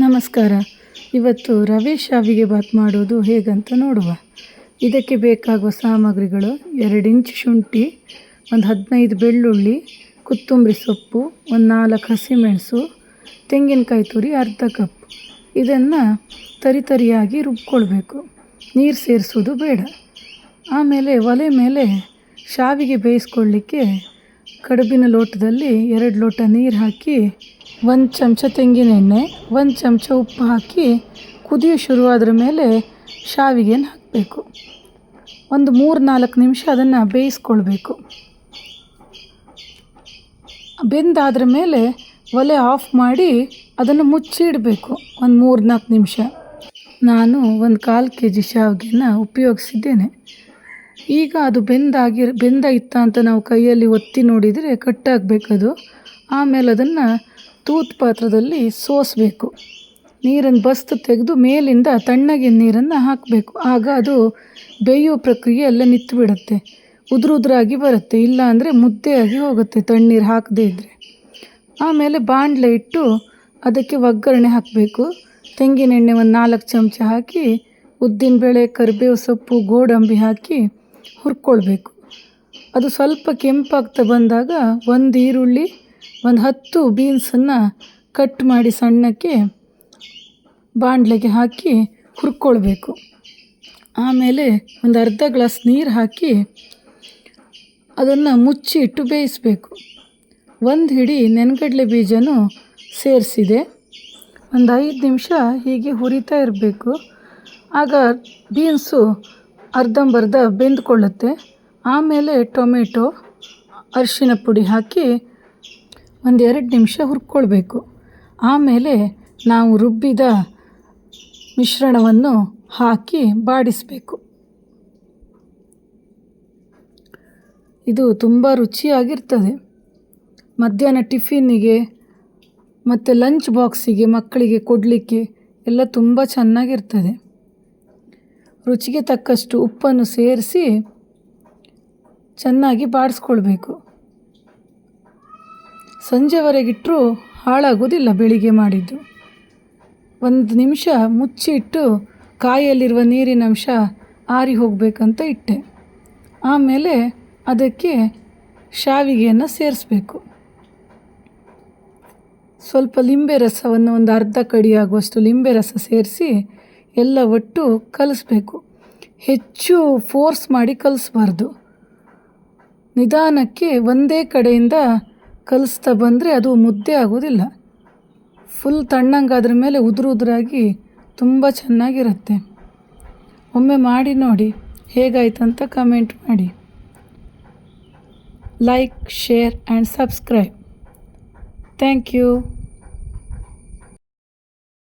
ನಮಸ್ಕಾರ. ಇವತ್ತು ರವೆ ಶಾವಿಗೆ ಬಾತ್ ಮಾಡೋದು ಹೇಗಂತ ನೋಡುವ. ಇದಕ್ಕೆ ಬೇಕಾಗುವ ಸಾಮಗ್ರಿಗಳು ಎರಡು ಇಂಚು ಶುಂಠಿ, ಒಂದು ಹದಿನೈದು ಬೆಳ್ಳುಳ್ಳಿ, ಕೊತ್ತಂಬರಿ ಸೊಪ್ಪು, ಒಂದು ನಾಲ್ಕು ಹಸಿಮೆಣಸು, ತೆಂಗಿನಕಾಯಿ ತುರಿ, ಅರ್ಧ ಕಪ್. ಇದನ್ನು ತರಿತರಿಯಾಗಿ ರುಬ್ಕೊಳ್ಬೇಕು. ನೀರು ಸೇರಿಸೋದು ಬೇಡ. ಆಮೇಲೆ ಒಲೆ ಮೇಲೆ ಶಾವಿಗೆ ಬೇಯಿಸ್ಕೊಳ್ಳಿಕ್ಕೆ ಕಡುಬಿನ ಲೋಟದಲ್ಲಿ ಎರಡು ಲೋಟ ನೀರು ಹಾಕಿ, ಒಂದು ಚಮಚ ತೆಂಗಿನೆಣ್ಣೆ ಒಂದು ಚಮಚ ಉಪ್ಪು ಹಾಕಿ ಕುದಿಯೋ ಶುರುವಾದ್ರ ಮೇಲೆ ಶಾವಿಗೆನ ಹಾಕಬೇಕು. ಒಂದು ಮೂರು ನಾಲ್ಕು ನಿಮಿಷ ಅದನ್ನು ಬೇಯಿಸ್ಕೊಳ್ಬೇಕು. ಬೆಂದಾದ್ರ ಮೇಲೆ ಒಲೆ ಆಫ್ ಮಾಡಿ ಅದನ್ನು ಮುಚ್ಚಿಡಬೇಕು ಒಂದು ಮೂರು ನಾಲ್ಕು ನಿಮಿಷ. ನಾನು ಒಂದು ಕಾಲು ಕೆ ಜಿ ಶಾವಿಗೆನ ಉಪಯೋಗಿಸಿದ್ದೇನೆ. ಈಗ ಅದು ಬೆಂದಾಗಿ, ಬೆಂದ ಇತ್ತ ಅಂತ ನಾವು ಕೈಯಲ್ಲಿ ಒತ್ತಿ ನೋಡಿದರೆ ಕಟ್ಟಾಗಬೇಕದು. ಆಮೇಲೆ ಅದನ್ನು ತೂತ್ ಪಾತ್ರದಲ್ಲಿ ಸೋಸಬೇಕು. ನೀರನ್ನು ಬಸ್ತು ತೆಗೆದು ಮೇಲಿಂದ ತಣ್ಣಗಿನ ನೀರನ್ನು ಹಾಕಬೇಕು. ಆಗ ಅದು ಬೇಯೋ ಪ್ರಕ್ರಿಯೆ ಎಲ್ಲ ನಿಂತು ಬಿಡುತ್ತೆ. ಉದುರುದ್ರಾಗಿ ಬರುತ್ತೆ. ಇಲ್ಲ ಅಂದರೆ ಮುದ್ದೆಯಾಗಿ ಹೋಗುತ್ತೆ ತಣ್ಣೀರು ಹಾಕದೇ ಇದ್ದರೆ ಆಮೇಲೆ ಬಾಣಲೆ ಇಟ್ಟು ಅದಕ್ಕೆ ಒಗ್ಗರಣೆ ಹಾಕಬೇಕು. ತೆಂಗಿನೆಣ್ಣೆ ಒಂದು ನಾಲ್ಕು ಚಮಚ ಹಾಕಿ, ಉದ್ದಿನಬೇಳೆ, ಕರಿಬೇವು ಸೊಪ್ಪು, ಗೋಡಂಬಿ ಹಾಕಿ ಹುರ್ಕೊಳ್ಬೇಕು. ಅದು ಸ್ವಲ್ಪ ಕೆಂಪಾಗ್ತಾ ಬಂದಾಗ ಒಂದು ಈರುಳ್ಳಿ, ಒಂದು ಹತ್ತು ಬೀನ್ಸನ್ನು ಕಟ್ ಮಾಡಿ ಸಣ್ಣಕ್ಕೆ ಬಾಣಲೆಗೆ ಹಾಕಿ ಹುರ್ಕೊಳ್ಬೇಕು. ಆಮೇಲೆ ಒಂದು ಅರ್ಧ ಗ್ಲಾಸ್ ನೀರು ಹಾಕಿ ಅದನ್ನು ಮುಚ್ಚಿ ಇಟ್ಟು ಬೇಯಿಸಬೇಕು. ಒಂದು ಹಿಡಿ ನೆನಗಡಲೆ ಬೀಜನೂ ಸೇರಿಸಿದೆ. ಒಂದು ಐದು ನಿಮಿಷ ಹೀಗೆ ಹುರಿತಾ ಇರಬೇಕು. ಆಗ ಬೀನ್ಸು ಅರ್ಧಂಬರ್ಧ ಬೆಂದ್ಕೊಳ್ಳುತ್ತೆ. ಆಮೇಲೆ ಟೊಮೆಟೊ, ಅರಿಶಿನ ಪುಡಿ ಹಾಕಿ ಒಂದು ಎರಡು ನಿಮಿಷ ಹುರ್ಕೊಳ್ಬೇಕು. ಆಮೇಲೆ ನಾವು ರುಬ್ಬಿದ ಮಿಶ್ರಣವನ್ನು ಹಾಕಿ ಬಾಡಿಸಬೇಕು. ಇದು ತುಂಬ ರುಚಿಯಾಗಿರ್ತದೆ. ಮಧ್ಯಾಹ್ನ ಟಿಫಿನ್ನಿಗೆ ಮತ್ತು ಲಂಚ್ ಬಾಕ್ಸಿಗೆ ಮಕ್ಕಳಿಗೆ ಕೊಡಲಿಕ್ಕೆ ಎಲ್ಲ ತುಂಬ ಚೆನ್ನಾಗಿರ್ತದೆ. ರುಚಿಗೆ ತಕ್ಕಷ್ಟು ಉಪ್ಪನ್ನು ಸೇರಿಸಿ ಚೆನ್ನಾಗಿ ಬಾಡಿಸ್ಕೊಳ್ಬೇಕು. ಸಂಜೆವರೆಗಿಟ್ಟರೂ ಹಾಳಾಗೋದಿಲ್ಲ ಬೆಳಿಗ್ಗೆ ಮಾಡಿದ್ದು. ಒಂದು ನಿಮಿಷ ಮುಚ್ಚಿಟ್ಟು ಕಾಯಲ್ಲಿರುವ ನೀರಿನ ಅಂಶ ಆರಿ ಹೋಗಬೇಕಂತ ಇಟ್ಟೆ. ಆಮೇಲೆ ಅದಕ್ಕೆ ಶಾವಿಗೆಯನ್ನು ಸೇರಿಸ್ಬೇಕು. ಸ್ವಲ್ಪ ಲಿಂಬೆ ರಸವನ್ನು ಒಂದು ಅರ್ಧ ಕಡಿ ಆಗುವಷ್ಟು ಲಿಂಬೆ ರಸ ಸೇರಿಸಿ ಎಲ್ಲ ಒಟ್ಟು ಕಲಿಸ್ಬೇಕು. ಹೆಚ್ಚು ಫೋರ್ಸ್ ಮಾಡಿ ಕಲಿಸ್ಬಾರ್ದು. ನಿಧಾನಕ್ಕೆ ಒಂದೇ ಕಡೆಯಿಂದ ಕಲಿಸ್ತಾ ಬಂದರೆ ಅದು ಮುದ್ದೆ ಆಗೋದಿಲ್ಲ. ಫುಲ್ ತಣ್ಣಂಗಾದ್ರ ಮೇಲೆ ಉದುರು ಉದುರಾಗಿ ತುಂಬ ಚೆನ್ನಾಗಿರುತ್ತೆ. ಒಮ್ಮೆ ಮಾಡಿ ನೋಡಿ ಹೇಗಾಯ್ತಂತ ಕಮೆಂಟ್ ಮಾಡಿ. Like share and subscribe thank you